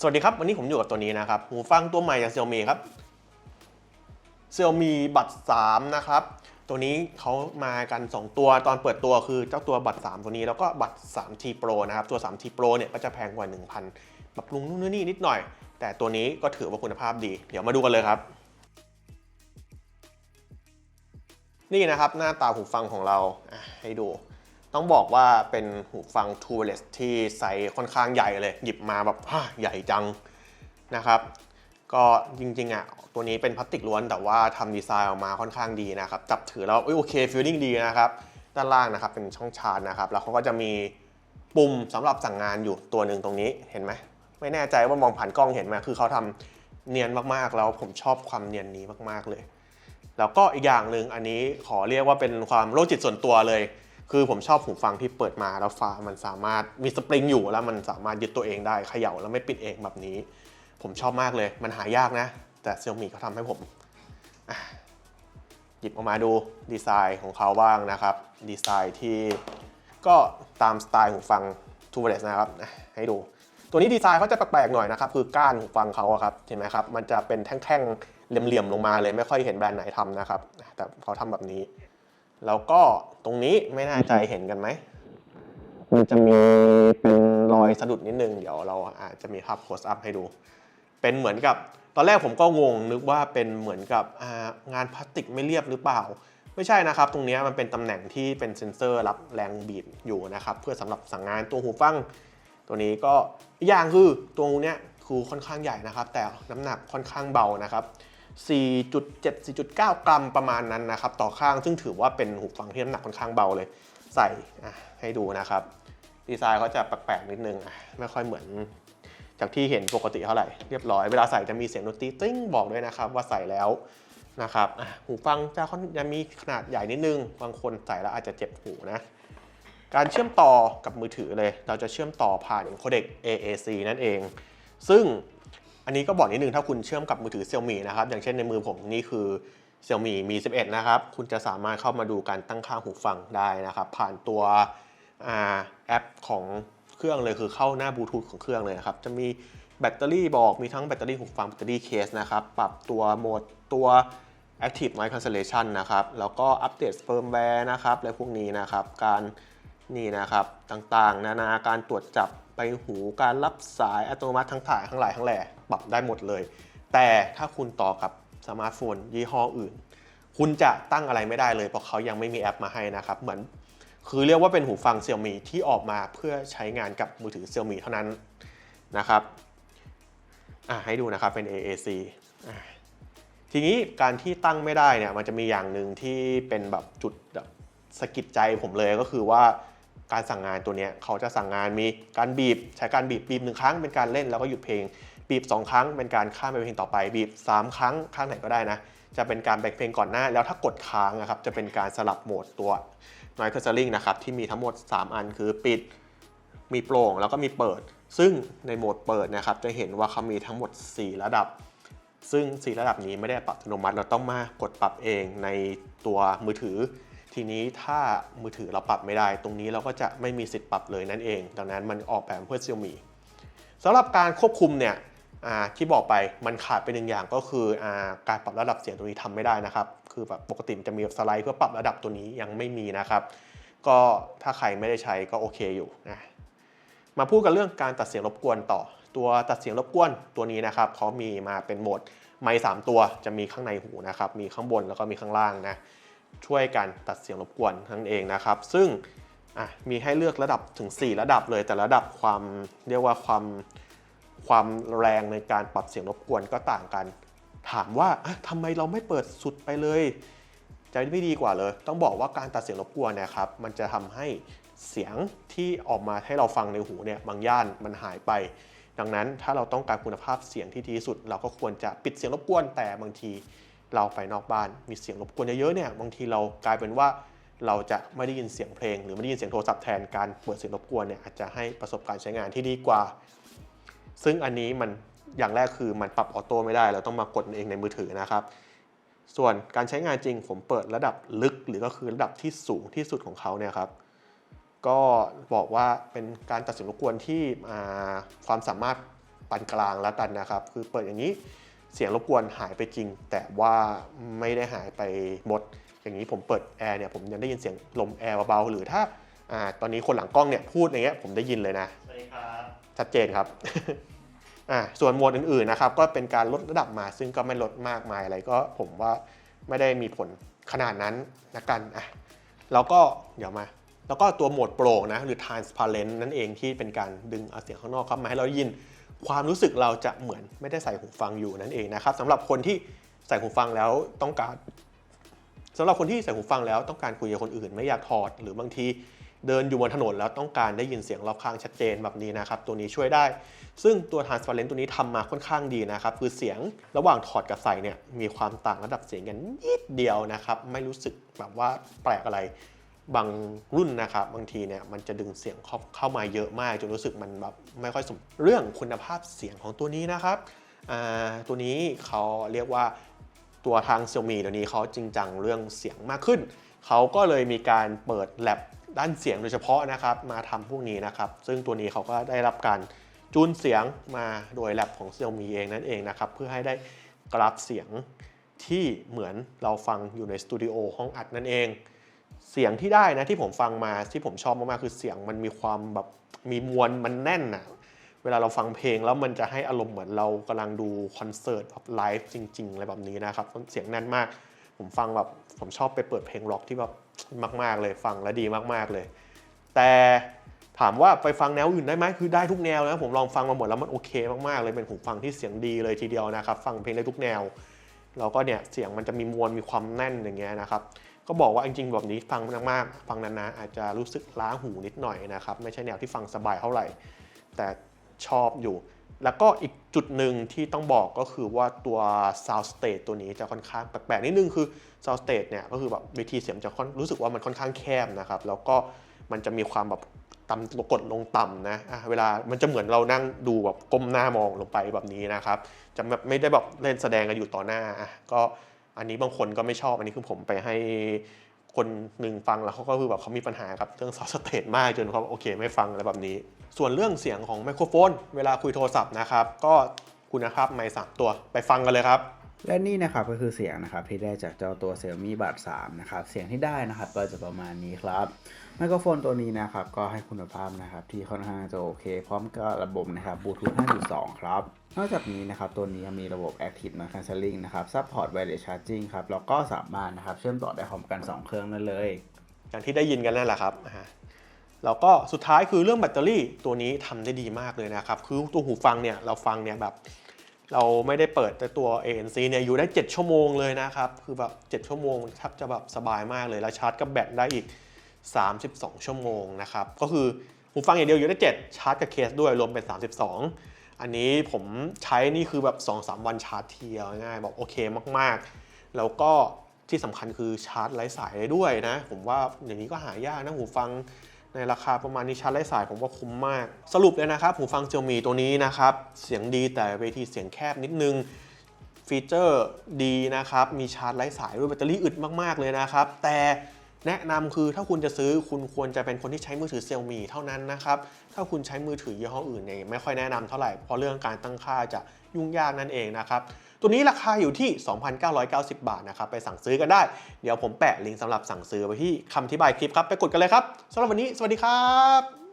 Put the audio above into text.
สวัสดีครับ วันนี้ผมอยู่กับตัวนี้นะครับ หูฟังตัวใหม่จาก Xiaomi ครับ Xiaomi บัตร3นะครับ ตัวนี้เขามากัน 2 ตัวตอนเปิดตัวคือเจ้าตัวบัตร3ตัวนี้แล้วก็บัตร 3T Pro นะครับ ตัว 3T Pro เนี่ยก็จะแพงกว่า 1,000ปรับปรุงนู่นนี่นิดหน่อย แต่ตัวนี้ก็ถือว่าคุณภาพดี เดี๋ยวมาดูกันเลยครับ นี่นะครับหน้าตาหูฟังของเราให้ดู ต้องบอกว่าเป็นหูฟัง t o l e s ที่ไซส์ค่อนข้างใหญ่เลย หยิบมาแบบฮ่าใหญ่จังนะครับ ก็จริงๆอะตัวนี้เป็นพลาสติกล้วนแต่ว่าทำดีไซน์ออกมาค่อนข้างดีนะครับ จับถือแล้วโอเคฟีลลิ่งดีนะครับ ด้านล่างนะครับเป็นช่องชาร์จนะครับ แล้วเขาก็จะมีปุ่มสำหรับสั่งงานอยู่ตัวหนึ่งตรงนี้เห็นไหมไม่แน่ใจว่ามองผ่านกล้องเห็นไหมคือเขาทำเนียนมากๆแล้วผมชอบความเนียนนี้มากๆเลย แล้วก็อีกอย่างหนึ่งอันนี้ขอเรียกว่าเป็นความโรคจิตส่วนตัวเลย คือผมชอบหูฟังที่เปิดมาแล้วฟ้ามันสามารถมีสปริงอยู่แล้วมันสามารถยึดตัวเองได้เขย่าแล้วไม่ปิดเองแบบนี้ ผมชอบมากเลย มันหายากนะ แต่เซี่ยมี่เขาทำให้ผมหยิบออกมาดูดีไซน์ของเขาบ้างนะครับ ดีไซน์ที่ก็ตามสไตล์หูฟังทูเวเลสนะครับให้ดู ตัวนี้ดีไซน์เขาจะแปลกๆหน่อยนะครับ คือก้านหูฟังเขาอะครับเห็นไหมครับ มันจะเป็นแท่งๆเหลี่ยมๆลงมาเลยไม่ค่อยเห็นแบรนด์ไหนทำนะครับ แต่เขาทำแบบนี้ แล้วก็ตรงนี้ไม่แน่ใจเห็นกันไหม มันจะมีเป็นรอยสะดุดนิดนึง เดี๋ยวเราอาจจะมีภาพโพสอัพให้ดู เป็นเหมือนกับตอนแรกผมก็งงนึกว่าเป็นเหมือนกับงานพลาสติกไม่เรียบหรือเปล่า ไม่ใช่นะครับ ตรงนี้มันเป็นตำแหน่งที่เป็นเซ็นเซอร์รับแรงบีบอยู่นะครับ เพื่อสำหรับสั่งงานตัวหูฟัง ตัวนี้ก็อีกอย่างคือตัวเนี้ยคือค่อนข้างใหญ่นะครับ แต่น้ำหนักค่อนข้างเบานะครับ 4.7 4.9 กรัมประมาณนั้นนะครับ ต่อข้าง ซึ่งถือว่าเป็นหูฟังที่น้ำหนักค่อนข้างเบาเลย ใส่ให้ดูนะครับ ดีไซน์เขาจะแปลกๆนิดนึง ไม่ค่อยเหมือน จากที่เห็นปกติเท่าไหร่ เรียบร้อย เวลาใส่จะมีเสียงดนตรีติ้งบอกด้วยนะครับ ว่าใส่แล้วนะครับหูฟังจะจะมีขนาดใหญ่นิดนึง บางคนใส่แล้วอาจจะเจ็บหูนะ การเชื่อมต่อกับมือถือเลย เราจะเชื่อมต่อผ่านโคเด็ก AAC นั่นเอง ซึ่ง อันนี้ก็บอกนิดนึงถ้าคุณเชื่อมกับมือถือ Xiaomi นะครับ อย่างเช่นในมือผมนี่คือ Xiaomi Mi 11 นะครับ คุณจะสามารถเข้ามาดูการตั้งค่าหูฟังได้นะครับ ผ่านตัวอแอปของเครื่องเลยคือเข้าหน้าบลูทูธของเครื่องเลยครับ จะมีแบตเตอรี่บอกมีทั้งแบตเตอรี่หูฟังแบตเตอรี่เคสนะครับ ปรับตัวโหมดตัว Active Noise Cancellation นะครับ แล้วก็อัปเดตเฟิร์มแวร์นะครับ และพวกนี้นะครับ การนี่นะครับ ต่างๆ นานาการตรวจจับ ไปหูการรับสายอัตโนมัติทั้งถ่ายทั้งหลายทั้งแหล่ปรับได้หมดเลย แต่ถ้าคุณต่อกับสมาร์ทโฟนยี่ห้ออื่น คุณจะตั้งอะไรไม่ได้เลยเพราะเขายังไม่มีแอปมาให้นะครับเหมือน คือเรียกว่าเป็นหูฟัง Xiaomi ที่ออกมาเพื่อใช้งานกับมือถือ Xiaomi เท่านั้นนะครับอะให้ดูนะครับเป็น AAC ทีนี้การที่ตั้งไม่ได้เนี่ยมันจะมีอย่างหนึ่งที่เป็นแบบจุดแบบสะกิดใจผมเลยก็คือว่า การสั่งงานตัวนี้เขาจะสั่งงานมีการบีบ ใช้การบีบบีบหนึ่งครั้งเป็นการเล่นแล้วก็หยุดเพลง บีบ 2 ครั้งเป็นการข้ามไปเพลงต่อไปบีบ 3 ครั้งข้างไหนก็ได้นะ จะเป็นการแบ่งเพลงก่อนหน้า แล้วถ้ากดค้างนะครับจะเป็นการสลับโหมดตัว Noise Cancelling นะครับที่มีทั้งหมด 3 อันคือปิด มีโปร่งแล้วก็มีเปิด ซึ่งในโหมดเปิดนะครับจะเห็นว่าเขามีทั้งหมด 4 ระดับ ซึ่ง 4 ระดับนี้ไม่ได้ปรับอัตโนมัติเราต้องมากดปรับเองในตัวมือถือ ทีนี้ถ้ามือถือเราปรับไม่ได้ ตรงนี้เราก็จะไม่มีสิทธิ์ปรับเลยนั่นเอง ดังนั้นมันออกแบบเพื่อ Xiaomi สำหรับการควบคุมเนี่ยที่บอกไปมันขาดไปหนึ่งอย่างก็คืออการปรับระดับเสียงตัวนี้ทำไม่ได้นะครับ คือแบบปกติจะมีสไลด์เพื่อปรับระดับตัวนี้ยังไม่มีนะครับ ก็ถ้าใครไม่ได้ใช้ก็โอเคอยู่นะมาพูดกันเรื่องการตัดเสียงรบกวนต่อ ตัวตัดเสียงรบกวนตัวนี้นะครับเขามีมาเป็นโหมดไมค์สามตัวจะมีข้างในหูนะครับ มีข้างบนแล้วก็มีข้างล่างนะ ช่วยกันตัดเสียงรบกวนทั้งเองนะครับ ซึ่งมีให้เลือกระดับถึง 4 ระดับเลย แต่ระดับความเรียกว่าความความแรงในการปรับเสียงรบกวนก็ต่างกัน ถามว่าอะทำไมเราไม่เปิดสุดไปเลย จะไม่ดีกว่าเลย ต้องบอกว่าการตัดเสียงรบกวนนี่ยครับ มันจะทำให้เสียงที่ออกมาให้เราฟังในหูเนี่ยบางย่านมันหายไป ดังนั้นถ้าเราต้องการคุณภาพเสียงที่ดีที่สุด เราก็ควรจะปิดเสียงรบกวนแต่บางที เราไปนอกบ้านมีเสียงรบกวนเยอะๆเนี่ยบางทีเรากลายเป็นว่าเราจะไม่ได้ยินเสียงเพลง หรือไม่ได้ยินเสียงโทรศัพท์แทนการเปิดเสียงรบกวนเนี่ยอาจจะให้ประสบการณ์ใช้งานที่ดีกว่า ซึ่งอันนี้มันอย่างแรกคือมันปรับออโต้ไม่ได้ เราต้องมากดเองในมือถือนะครับ ส่วนการใช้งานจริงผมเปิดระดับลึกหรือก็คือระดับที่สูงที่สุดของเขาเนี่ยครับก็บอกว่าเป็นการตัดสินรบกวนที่อ่าความสามารถปานกลางแล้วกันนะครับ คือเปิดอย่างนี้ เสียงรบกวนหายไปจริง แต่ว่าไม่ได้หายไปหมด อย่างนี้ผมเปิดแอร์เนี่ยผมยังได้ยินเสียงลมแอร์เบาๆหรือถ้าอาตอนนี้คนหลังกล้องเนี่ยพูดอย่างเงี้ยผมได้ยินเลยนะสวัสดีครับชัดเจนครับอ่าส่วนโหมดอื่นๆนะครับก็เป็นการลดระดับมาซึ่งก็ไม่ลดมากมายอะไรก็ผมว่าไม่ได้มีผลขนาดนั้นนะกันอะแล้วก็เดี๋ยวมา แล้วก็ตัวโหมดโปร่งนะหรือ transparent นั่นเองที่เป็นการดึงเอาเสียงข้างนอกเข้ามาให้เราได้ยิน ความรู้สึกเราจะเหมือนไม่ได้ใส่หูฟังอยู่นั่นเองนะครับสำหรับคนที่ใส่หูฟังแล้วต้องการสำหรับคนที่ใส่หูฟังแล้วต้องการคุยกับคนอื่น ไม่อยากถอด หรือบางทีเดินอยู่บนถนนแล้วต้องการได้ยินเสียงรอบข้างชัดเจนแบบนี้นะครับ ตัวนี้ช่วยได้ ซึ่งตัว transparent ตัวนี้ทำมาค่อนข้างดีนะครับ คือเสียงระหว่างถอดกับใส่เนี่ยมีความต่างระดับเสียงกันนิดเดียวนะครับ ไม่รู้สึกแบบว่าแปลกอะไร บางรุ่นนะครับ บางทีเนี่ยมันจะดึงเสียงเข้าเข้ามาเยอะมากจนรู้สึกมันแบบไม่ค่อยสมเรื่องคุณภาพเสียงของตัวนี้นะครับตัวนี้เขาเรียกว่าตัวทาง Xiaomi ตัวนี้เขาจริงจังเรื่องเสียงมากขึ้น เขาก็เลยมีการเปิดแลบด้านเสียงโดยเฉพาะนะครับมาทำพวกนี้นะครับ ซึ่งตัวนี้เขาก็ได้รับการจูนเสียงมาโดยแลบของ Xiaomi เองนั่นเองนะครับ เพื่อให้ได้กราฟเสียงที่เหมือนเราฟังอยู่ในสตูดิโอห้องอัดนั่นเอง เสียงที่ได้นะที่ผมฟังมาที่ผมชอบมากๆคือเสียงมันมีความแบบมีมวลมันแน่นอะเวลาเราฟังเพลงแล้วมันจะให้อารมณ์เหมือนเรากำลังดูคอนเสิร์ตแบบไลฟ์จริงๆอะไรแบบนี้นะครับเสียงแน่นมาก ผมฟังแบบผมชอบไปเปิดเพลงร็อกที่แบบมาก ๆเลยฟังแล้วดีมากๆเลย แต่ถามว่าไปฟังแนวอื่นได้ไหมคือได้ทุกแนวนะผมลองฟังมาหมดแล้วมันโอเคมากๆเลยเป็นหูฟังที่เสียงดีเลยทีเดียวนะครับ ฟังเพลงได้ทุกแนวแล้วก็เนี่ยเสียงมันจะมีมวลมีความแน่นอย่างเงี้ยนะครับ ก็บอกว่าจริงๆแบบนี้ฟังมากๆฟังนานๆอาจจะรู้สึกล้าหูนิดหน่อยนะครับไม่ใช่แนวที่ฟังสบายเท่าไหร่ แต่ชอบอยู่ แล้วก็อีกจุดหนึ่งที่ต้องบอกก็คือว่าตัว sound stage ตัวนี้จะค่อนข้างแปลกๆนิดนึงคือ sound stage เนี่ยก็คือแบบเวทีเสียงจะค่อนรู้สึกว่ามันค่อนข้างแคบนะครับแล้วก็มันจะมีความแบบต่ำกดลงต่ำนะะเวลามันจะเหมือนเรานั่งดูแบบก้มหน้ามองลงไปแบบนี้นะครับ จะแบบไม่ได้แบบเล่นแสดงกันอยู่ต่อหน้าก็ อันนี้บางคนก็ไม่ชอบ อันนี้คือผมไปให้คนหนึ่งฟังแล้วเขาก็คือแบบเขามีปัญหากับเรื่องซอสเตทมากจนเขาโอเคไม่ฟังอะไรแบบนี้ ส่วนเรื่องเสียงของไมโครโฟน เวลาคุยโทรศัพท์นะครับ ก็คุณภาพไมค์สามตัวไปฟังกันเลยครับ และนี่นะครับก็คือเสียงนะครับที่ได้จากเจ้าตัว Xiaomi Buds 3นะครับเสียงที่ได้นะครับก็จะประมาณนี้ครับไมโครโฟนตัวนี้นะครับก็ให้คุณภาพนะครับที่ค่อนข้างจะโอเค พร้อมกับระบบนะครับบลูทูธ5.2 ครับนอกจากนี้นะครับตัวนี้มีระบบ Active Noise Cancelling นะครับ Support Wireless Charging ครับแล้วก็สามารถนะครับเชื่อมต่อได้พร้อมกัน 2 เครื่องนั่นเลยอย่างที่ได้ยินกันนั่นแหละครับแล้วก็สุดท้ายคือเรื่องแบตเตอรี่ตัวนี้ทำได้ดีมากเลยนะครับคือตัวหูฟังเนี่ยเราฟังเนี่ยแบบ เราไม่ได้เปิดแต่ตัว ANC เนี่ยอยู่ได้ 7 ชั่วโมงเลยนะครับ คือแบบ 7 ชั่วโมงแทบจะแบบสบายมากเลย แล้วชาร์จกับแบตได้อีก 32 ชั่วโมงนะครับ ก็คือหูฟังอย่างเดียวอยู่ได้ 7 ชาร์จกับเคสด้วยรวมเป็น 32 อันนี้ผมใช้นี่คือแบบ 2-3 วันชาร์จเดียวง่ายบอกโอเคมากๆ แล้วก็ที่สำคัญคือชาร์จไร้สายได้ด้วยนะ ผมว่าอย่างนี้ก็หายากนะหูฟัง ในราคาประมาณนี้ชาร์จไร้สายผมว่าคุ้มมาก สรุปเลยนะครับหูฟัง Xiaomi ตัวนี้นะครับ เสียงดีแต่เวทีเสียงแคบนิดนึงฟีเจอร์ดีนะครับ มีชาร์จไร้สายด้วยแบตเตอรี่อึดมาก ๆ เลยนะครับ แต่ แนะนำคือถ้าคุณจะซื้อคุณควรจะเป็นคนที่ใช้มือถือเซี่ยมีเท่านั้นนะครับถ้าคุณใช้มือถือยี่ห้ออื่นเนี่ยไม่ค่อยแนะนำเท่าไหร่เพราะเรื่องการตั้งค่าจะยุ่งยากนั่นเองนะครับตัวนี้ราคาอยู่ที่ 2,990 บาทนะครับไปสั่งซื้อกันได้ เดี๋ยวผมแปะลิงก์สำหรับสั่งซื้อไว้ที่คำอธิบายคลิปครับไปกดกันเลยครับสำหรับวันนี้สวัสดีครับ